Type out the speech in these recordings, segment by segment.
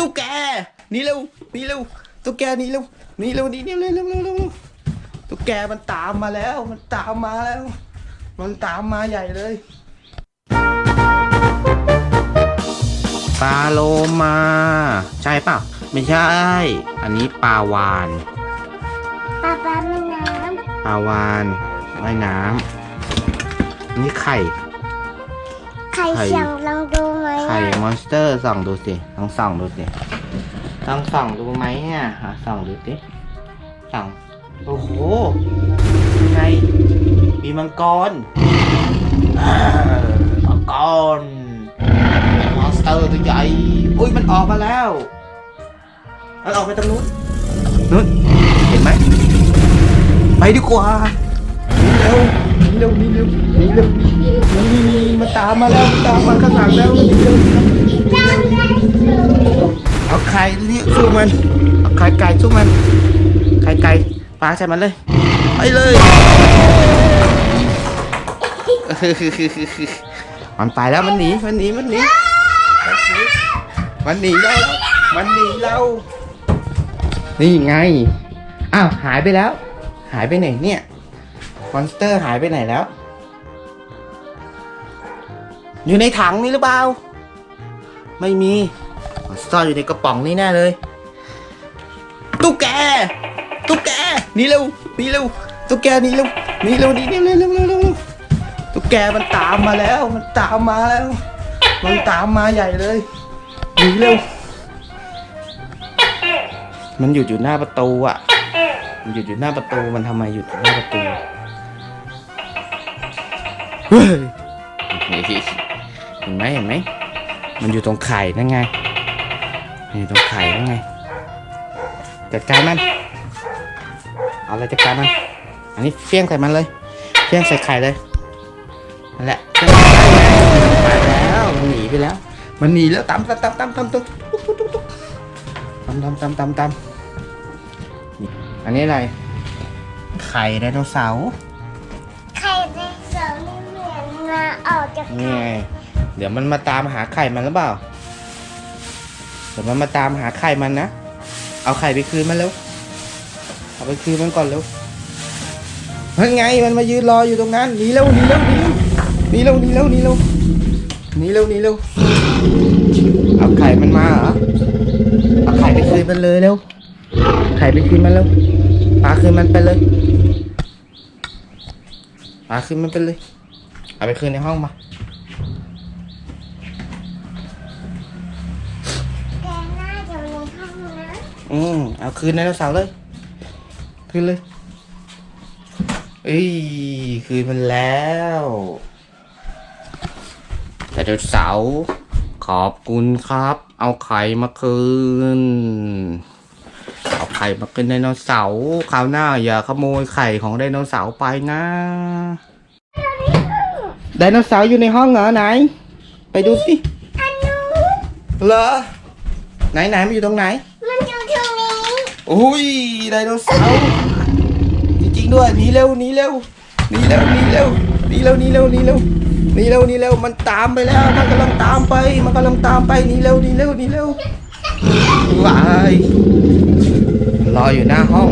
ตุ๊กแกหนี่เร็วหนี่เร็วตุ๊กแกหนี่เร็วหนี่เร็วหนี่เร็วเร็วเร็วเร็วเร็วตุ๊กแกมันตามมาแล้ว มันตามมาแล้ว มันตามมาใหญ่เลยปลาโลมา ใช่เปล่าไม่ใช่ อันนี้ปลาวานปลาปลาแม่น้ปลาวานว่ายน้ำอันนี่ไข่ำไข่ ไข่เสียงลองดูไหมไข่อะมอนสเตอร์ส่องดูสิลองส่องดูสิลองส่องดูไหมอะหาส่องดูสิส่องโอ้โหยังไงมีมังกรมังกรมอนสเตอร์ตัวใหญ่อุ้ยมันออกมาแล้วมันออกไปตรงนู้นนู้นเห็นไหมไปดีกว่าเร็ว เร็วหนีเร็วหนีเร็วนี่นี่มาตามมาแล้วตามมาข้างหลังแล้วหนีเร็วเอาไข่เรียกสู้มันเอาไข่ไก่สู้มันไข่ไก่ปลาใส่มันเลยไปเลยมันไปแล้วมันหนีมันหนีมันหนีมันหนีเรามันหนีเรานี่ไงอ้าวหายไปแล้ว หายไปไหนเนี่ย มอนสเตอร์หายไปไหนแล้ว อยู่ในถังนี่หรือเปล่า ไม่มีมอนสเตอร์อยู่ในกระป๋องนี่แน่เลย ตุ๊กแก ตุ๊กแกหนี่เร็วหนี่เร็ว ตุ๊กแกหนี่เร็วหนี่เร็วหนี่เร็วเร็วเร็วเร็วเร็วตุ๊กแกมันตามมาแล้ว มันตามมาแล้ว มันตามมาใหญ่เลยหนีเร็ว มันหยุดอยู่หน้าประตูอะ มันหยุดอยู่หน้าประตู มันทำไมหยุดอยู่หน้าประตู เฮ้ยเห็นไหมเห็นไหมมันอยู่ตรงไข่นั่นไงนี่ตรงไข่นั่นไงจัดการมันเอาอะไรจัดการมัน อันนี้เฟี้ยงใส่มันเลยเฟี้ยงใส่ไข่เลยนั่นแหละไปแล้วมันหนีไปแล้ว มันหนีแล้วตามตามตามตามตามตุ๊กตุ๊กตุ๊กตุ๊กตุ๊กตามตามตามตามตามอันนี้อะไร ไข่ไดโนเสาร์ จนี่ไงไเดี๋ยวมันมาตามหาไข่มันหรือเปล่า เดี๋ยวมันมาตามหาไข่มันนะ เอาไข่ไปคืนมันเร็ว เอาไปคืนมันก่อนเร็วมันไงมันมายืนรออยู่ตรงนั้นหนีแล้วหนีแล้วหนีแล้วหนีแล้วหนีแล้วหนีแล้วหนีแล้วเอาไข่มันมาเหรอ เอาไข่ไปคืนมันเลยเร็ว ไข่ไปคืนมันเร็วปาคืนมันไปเลยปาคืนมันไปเลย เอาไปคืนในห้องมาแกน่าจะอยู่ในห้องนะ อืมเอาคืนไดโนเสาร์เลย คืนเลยเอ้ยคืนมันแล้วไดโนเสาร์ขอบคุณครับ เอาไข่มาคืน เอาไข่มาคืนไดโนเสาร์คราวหน้าอย่าขโมยไข่ของไดโนเสาร์ไปนะ ไดโนเสาร์อยู่ในห้องเหรอไหน ไปดูสิอันนู้นเหรอไหนไหนมันอยู่ตรงไหน มันอยู่ตรงนี้อุ้ยไดโนเสาร์จริงๆด้วยหนีเร็วหนีเร็วหนีเร็วหนีเร็วหนีเร็วหนีเร็วหนีเร็วหนีเร็วหนีเร็วมันตามไปแล้วมันกำลังตามไป มันกำลังตามไปหนีเร็วหนีเร็วหนีเร็ววายรออยู่หน้าห้อง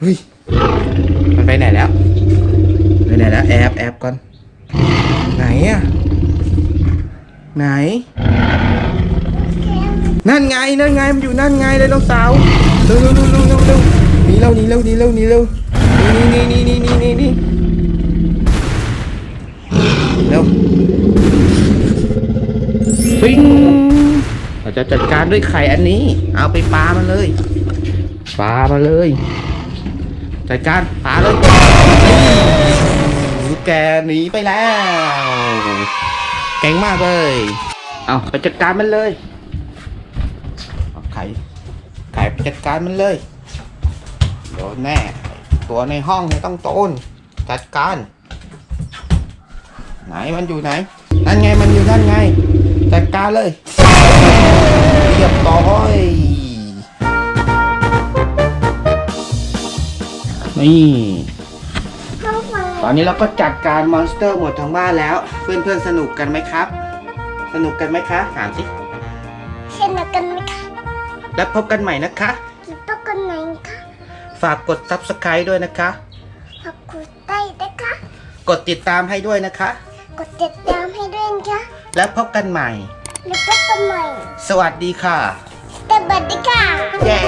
เฮ้ยมันไปไหนแล้วไปไหนแล้วแอบแอบก่อน ไหนอะไหน นั่นไง นั่นไง มันอยู่นั่นไงไดโนเสาร์เร็วเร็วเร็วเร็วเร็วเร็วหนีเร็วหนีเร็วหนีเร็วหนีเร็วนี่นี่นี่นี่นี่นี่นี่เร็วปิ้งเราจะจัดการด้วยไข่อันนี้ เอาไปปลามันเลย ปลามาเลย จัดการปลาเลย กหนีไปแล้ว เก่งมากเลย เอาไปจัดการมันเลยเอาไข่ไข่ไปจัดการมันเลยโดนแน่ ตัวในห้องเนี่ยต้องโดนจัดการ ไหนมันอยู่ไหน นั่นไงมันอยู่นั่นไง จัดการเลยเรียบร้อยนี่ห้องฟัง ตอนนี้เราก็จัดการมอนสเตอร์หมดทั้งบ้านแล้ว เพื่อนๆสนุกกันไหมครับ สนุกกันไหมคะถามสิสเช่นกันไหมคะแล้วพบกันใหม่นะคะกินปกันไหนคะฝากกด subscribe ด้วยนะคะขอบคุณได้นะคะ กดติดตามให้ด้วยนะคะ กดติดตามให้ด้วยนะคะแล้วพบกันใหม่แล้วพบกันใหม่ สวัสดีค่ะสวัสดีค่ะเย้